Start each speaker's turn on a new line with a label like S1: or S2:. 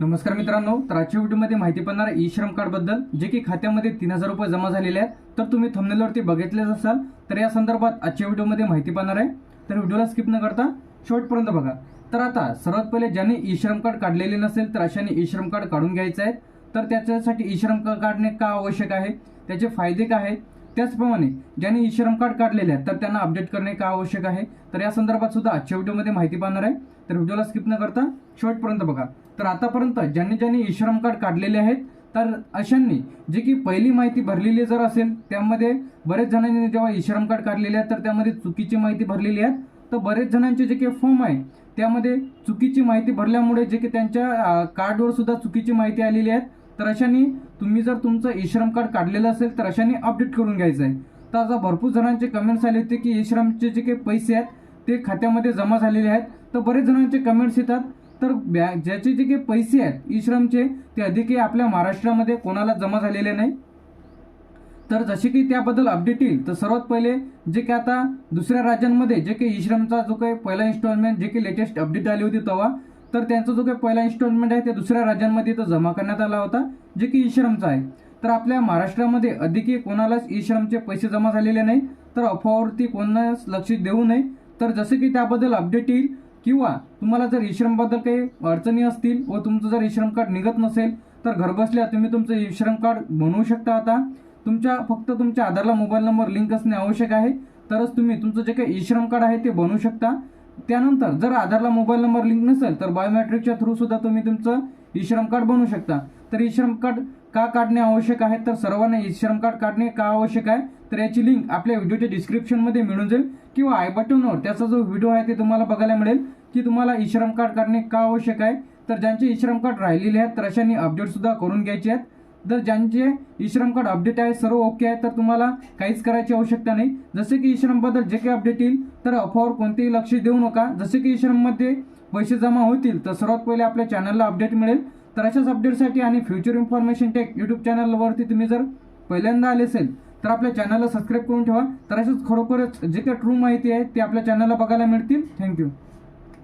S1: नमस्कार मित्रांनो तर आजच्या व्हिडिओमध्ये माहिती पडणार ई श्रम कार्डबद्दल जे की खात्यामध्ये तीन हजार रुपये जमा झालेले आहेत. तर तुम्ही थंबनेलवरती बघितलेच असाल तर या संदर्भात आजच्या व्हिडिओमध्ये माहिती पाहणार आहे. तर व्हिडिओला स्किप न करता शेवटपर्यंत बघा. तर आता सर्वात पहिले ज्यांनी ई श्रम कार्ड काढलेले नसेल तर अशाने ई श्रम कार्ड काढून घ्यायचं आहे. तर त्याच्यासाठी ई श्रम कार्ड काढणे का आवश्यक आहे? त्याचे फायदे काय आहेत? त्याचप्रमाणे ज्यांनी ई श्रम कार्ड काढलेले आहेत तर त्यांना अपडेट करणे का आवश्यक आहे? तर या संदर्भात सुद्धा आजच्या व्हिडिओमध्ये माहिती पाहणार आहे. तर व्हिडिओला स्किप न करता शेवटपर्यंत बघा. तर आतापर्यंत ज्यांनी ज्यांनी ई श्रम कार्ड काढलेले आहेत तर अशांनी जे की पहिली माहिती भरलेली जर असेल त्यामध्ये बरेच जणांनी जेव्हा ई श्रम कार्ड काढलेले आहेत तर त्यामध्ये चुकीची माहिती भरलेली आहे. तर बरेच जणांचे जे काही फॉर्म आहे त्यामध्ये चुकीची माहिती भरल्यामुळे जे की त्यांच्या कार्डवर सुद्धा चुकीची माहिती आलेली आहे. तर अशाने तुम्ही जर तुमचं ई श्रम कार्ड काढलेलं असेल तर अशाने अपडेट करून घ्यायचं आहे. तर आता भरपूर जणांचे कमेंट्स आले होते की ई श्रमचे जे काही पैसे आहेत ते खात्यामध्ये जमा झालेले आहेत. तर बरेच जणांचे कमेंट्स येतात. तर बॅ ज्याचे जे काही पैसे आहेत ई श्रमचे ते अधिकही आपल्या महाराष्ट्रामध्ये कोणाला जमा झालेले नाही. तर जसे की त्याबद्दल अपडेट येईल. तर सर्वात पहिले जे की आता दुसऱ्या राज्यांमध्ये जे काही ई श्रमचा जो काही पहिला इन्स्टॉलमेंट जे की लेटेस्ट अपडेट आली होती तेव्हा तर त्यांचा जो काही पहिला इन्स्टॉलमेंट आहे ते दुसऱ्या राज्यांमध्ये तो जमा करण्यात आला होता जे की ई श्रमचा आहे. तर आपल्या महाराष्ट्रामध्ये अधिकही कोणालाच ई श्रमचे पैसे जमा झालेले नाही तर अफवावरती कोणालाच लक्ष देऊ नये. तर जसे की त्याबद्दल अपडेट येईल किंवा तुम्हाला जर ई श्रमबद्दल काही अडचणी असतील व तुमचं जर ई श्रम कार्ड निघत नसेल तर घरबसल्या तुम्ही तुमचं ई श्रम कार्ड बनवू शकता आता. तुमच्या फक्त तुमच्या आधारला मोबाईल नंबर लिंक असणे आवश्यक आहे. तरच तुम्ही तुमचं जे काही ई श्रम कार्ड आहे ते बनवू शकता. त्यानंतर जर आधारला मोबाईल नंबर लिंक नसेल तर बायोमॅट्रिकच्या थ्रू सुद्धा तुम्ही तुमचं ई श्रम कार्ड बनवू शकता. तर ई श्रम कार्ड का काढणे आवश्यक आहे? तर सर्वांना ई श्रम कार्ड काढणे का आवश्यक आहे? तर याची लिंक आपल्या व्हिडिओच्या डिस्क्रिप्शनमध्ये मिळून जाईल. किंवा आय बटनवर त्याचा जो व्हिडिओ आहे ते तुम्हाला बघायला मिळेल की तुम्हाला ई श्रम कार्ड काढणे का आवश्यक आहे? तर ज्यांचे ई श्रम कार्ड राहिलेले आहेत तर अशांनी अपडेटसुद्धा करून घ्यायचे आहेत. जर ज्यांचे ई श्रम कार्ड अपडेट आहे सर्व ओके आहे तर तुम्हाला काहीच करायची आवश्यकता नाही. जसे की ई जे काही अपडेट येईल तर अफवावर कोणतेही लक्ष देऊ नका. जसे की ई पैसे जमा होतील तर सर्वात पहिले आपल्या चॅनलला अपडेट मिळेल. तर अशाच अपडेटसाठी आणि फ्युचर इन्फॉर्मेशन टेक यूट्यूब चॅनलवरती तुम्ही जर पहिल्यांदा आले असेल तर आपल्या चॅनलला सबस्क्राईब करून ठेवा. तर अशाच खरोखरच जे काही ट्रू माहिती आहे ते आपल्या चॅनलला बघायला मिळतील. थँक्यू